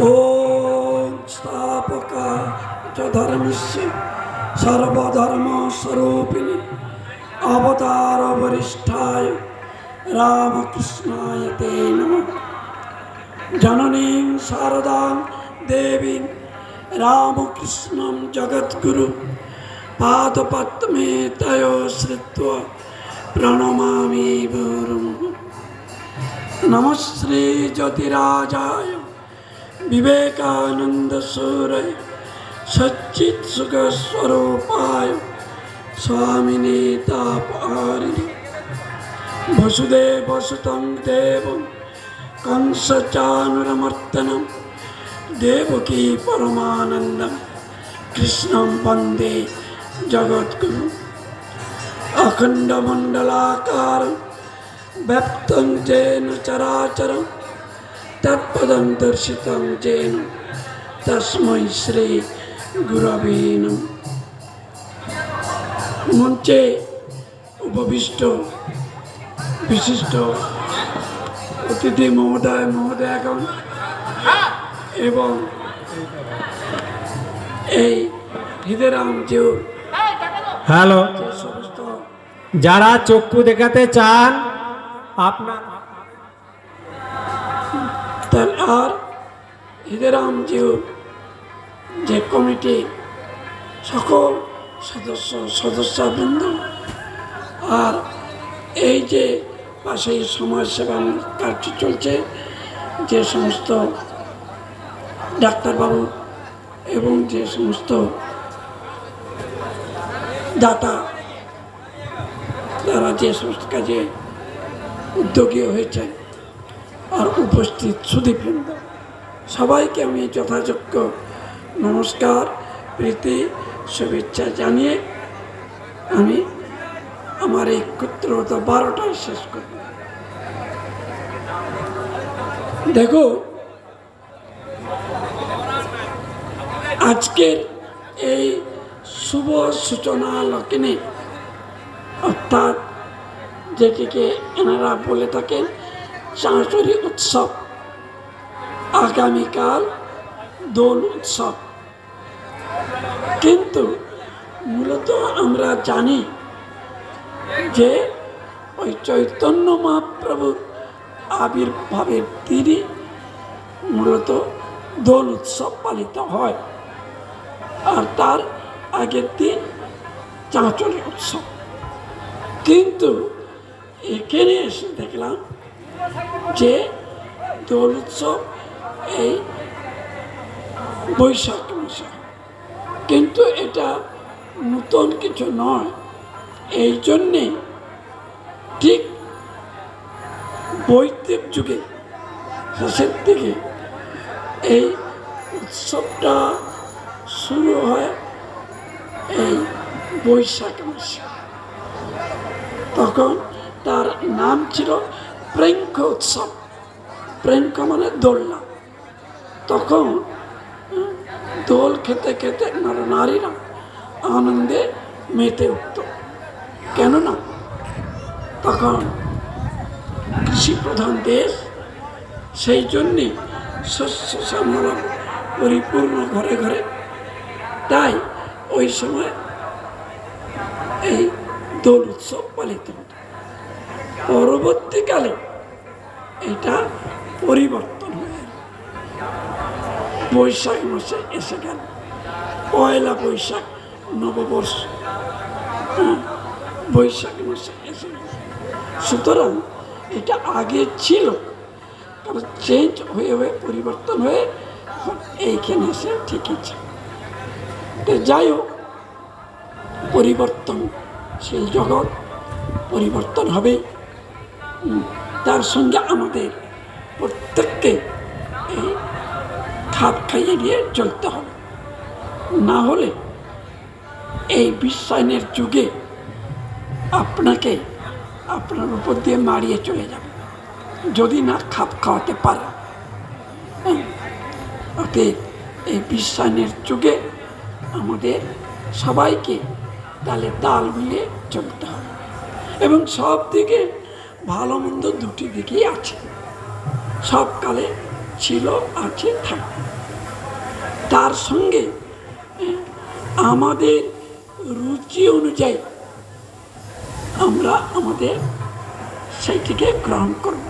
ॐ स्थापक च धर्मस्य सर्वधर्मस्वरूपिणि अवतारवरिष्ठाय रामकृष्णाय ते नमः जननीं शारदां देवीं रामकृष्णं जगद्गुरु पादपद्मे तयो श्रुत्वा प्रणमामि गुरुं नमः श्रीज्योतिराजाय विवेकानंद सूर सचित सुख स्वरूपाय स्वामिने तापारिणि वसुदेव सुतं देवं कंसचानुरमर्तनं देवकी परमानंद कृष्ण वंदे जगद्गु अखण्डमण्डलाकारं, व्यक्तं तेन তৎপদম দর্শিত যেন তস্মৈ শ্রী গুরবীন। মঞ্চে উপবিষ্ট বিশিষ্ট অতিথি মহোদয় মহোদয়গণ এবং এই হৃদেরাম যে হ্যালো যারা চক্ষু দেখাতে চান আপনার তার আর হৃদয়রাম জিউ যে কমিটি সকল সদস্য, সদস্যবৃন্দ, আর এই যে পাশে সমাজসেবা কার্য চলছে, যে সমস্ত ডাক্তারবাবু এবং যে সমস্ত দাতা তারা যে সমস্ত কাজে উদ্যোগী হয়েছে আর উপস্থিত সুদীপবৃন্দ সবাইকে আমি যথাযোগ্য নমস্কার, প্রীতি, শুভেচ্ছা জানিয়ে আমি আমার এই ক্ষুদ্রত বারোটায় শেষ করব। দেখো, আজকের এই শুভ সূচনা লগ্নে অর্থাৎ যেটিকে এনারা বলে থাকেন চাঁচরি উৎসব। আগামীকাল দোল উৎসব। কিন্তু মূলত আমরা জানি যে ওই চৈতন্য মহাপ্রভুর আবির্ভাবের দিনই মূলত দোল উৎসব পালিত হয়। আর তার আগের দিন চাঁচরি উৎসব। কিন্তু এখানে এসে দেখলাম যে দোল উৎসব এই বৈশাখ মাসে। কিন্তু এটা নতুন কিছু নয়। এই জন্যে ঠিক বৈদিক যুগে, শেষের দিকে এই উৎসবটা শুরু হয় এই বৈশাখ মাসে। তখন তার নাম ছিল প্রেঙ্ক উৎসব প্রেঙ্ক মানে দোলনা। তখন দোল খেতে খেতে নর নারীরা আনন্দে মেতে উঠত। কেননা, তখন কৃষি প্রধান দেশ, সেই জন্যে শস্য শ্যামলা পরিপূর্ণ ঘরে ঘরে। তাই ওই সময় এই দোল উৎসব পালিত হতো। পরবর্তীকালে এটা পরিবর্তন হয়ে বৈশাখ মাসে এসে গেল। পয়লা বৈশাখ নববর্ষ। হ্যাঁ, বৈশাখ মাসে এসে গেল। সুতরাং এটা আগে ছিল কারণ চেঞ্জ হয়ে হয়ে পরিবর্তন হয়ে এখন এইখানে এসে ঠিকইছে তো যাই হোক পরিবর্তন সেই জগৎ পরিবর্তন হবে। তার সঙ্গে আমাদের প্রত্যেককে খাপ খাইয়ে দিয়ে চলতে হবে। না হলে এই বিশ্বায়নের যুগে আপনাকে আপনার উপর দিয়ে মারিয়ে চলে যাবে। যদি না খাপ খাওয়াতে পারে। হ্যাঁ, অতএব এই বিশ্বায়নের যুগে আমাদের সবাইকে তাহলে তাল মিলিয়ে চলতে হবে। এবং সব দিকে ভালো মন্দ দুটি দিকেই আছে। সবকালে ছিল, আছে, থাকবে। তার সঙ্গে, আমাদের রুচি অনুযায়ী আমরা আমাদের সেইটিকে গ্রহণ করব।